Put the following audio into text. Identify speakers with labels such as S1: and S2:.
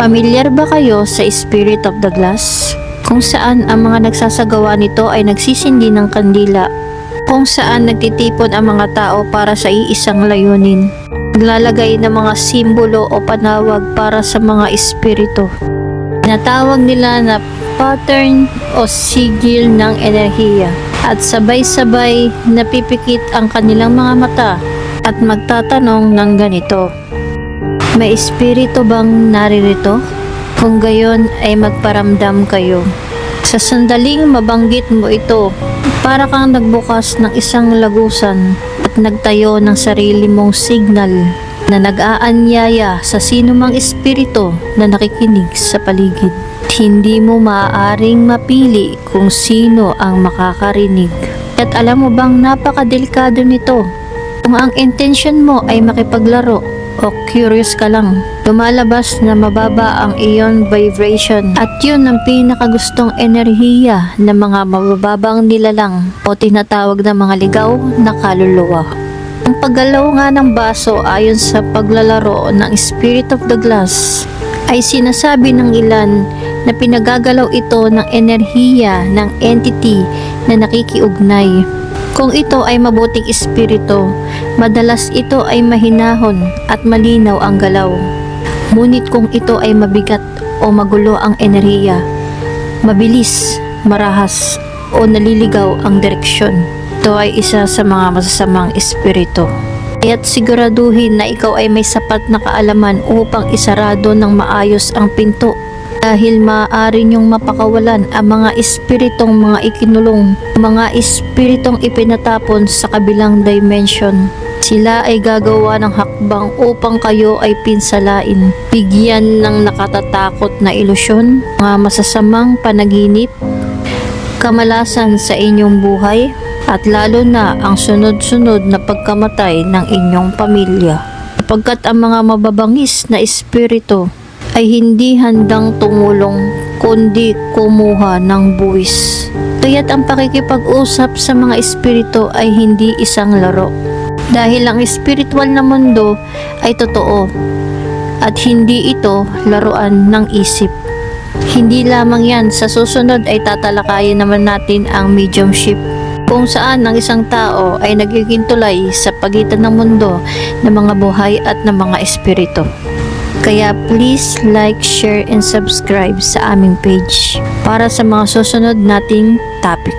S1: Pamilyar ba kayo sa Spirit of the Glass? Kung saan ang mga nagsasagawa nito ay nagsisindi ng kandila. Kung saan nagtitipon ang mga tao para sa iisang layunin. Naglalagay ng mga simbolo o panawag para sa mga espiritu. Tinatawag nila na pattern o sigil ng enerhiya at sabay-sabay napipikit ang kanilang mga mata at magtatanong ng ganito. May espiritu bang naririto? Kung gayon ay magparamdam kayo. Sa sandaling mabanggit mo ito, para kang nagbukas ng isang lagusan at nagtayo ng sarili mong signal na nag-aanyaya sa sinumang espiritu na nakikinig sa paligid. Hindi mo maaaring mapili kung sino ang makakarinig. At alam mo bang napakadelikado nito? Kung ang intention mo ay makipaglaro o curious ka lang, lumalabas na mababa ang iyon vibration at yun ang pinakagustong enerhiya ng mga mabababang nilalang o tinatawag na mga ligaw na kaluluwa. Ang paggalaw nga ng baso ayon sa paglalaro ng Spirit of the Glass ay sinasabi ng ilan na pinagagalaw ito ng enerhiya ng entity na nakikiugnay. Kung ito ay mabuting espiritu, madalas ito ay mahinahon at malinaw ang galaw. Ngunit kung ito ay mabigat o magulo ang enerhiya, mabilis, marahas o naliligaw ang direksyon. Ito ay isa sa mga masasamang espiritu. Kaya't siguraduhin na ikaw ay may sapat na kaalaman upang isarado ng maayos ang pinto dahil maaari niyong mapakawalan ang mga espiritong mga ikinulong, mga espiritong ipinatapon sa kabilang dimension. Sila ay gagawa ng hakbang upang kayo ay pinsalain, bigyan ng nakatatakot na ilusyon, mga masasamang panaginip, kamalasan sa inyong buhay, at lalo na ang sunod-sunod na pagkamatay ng inyong pamilya. Sapagkat ang mga mababangis na espiritu ay hindi handang tumulong kundi kumuha ng buwis. Kaya't ang pakikipag-usap sa mga espiritu ay hindi isang laro. Dahil ang spiritual na mundo ay totoo at hindi ito laruan ng isip. Hindi lamang yan, sa susunod ay tatalakayin naman natin ang mediumship kung saan ang isang tao ay nagiging tulay sa pagitan ng mundo ng mga buhay at ng mga espiritu. Kaya please like, share, and subscribe sa aming page para sa mga susunod nating topic.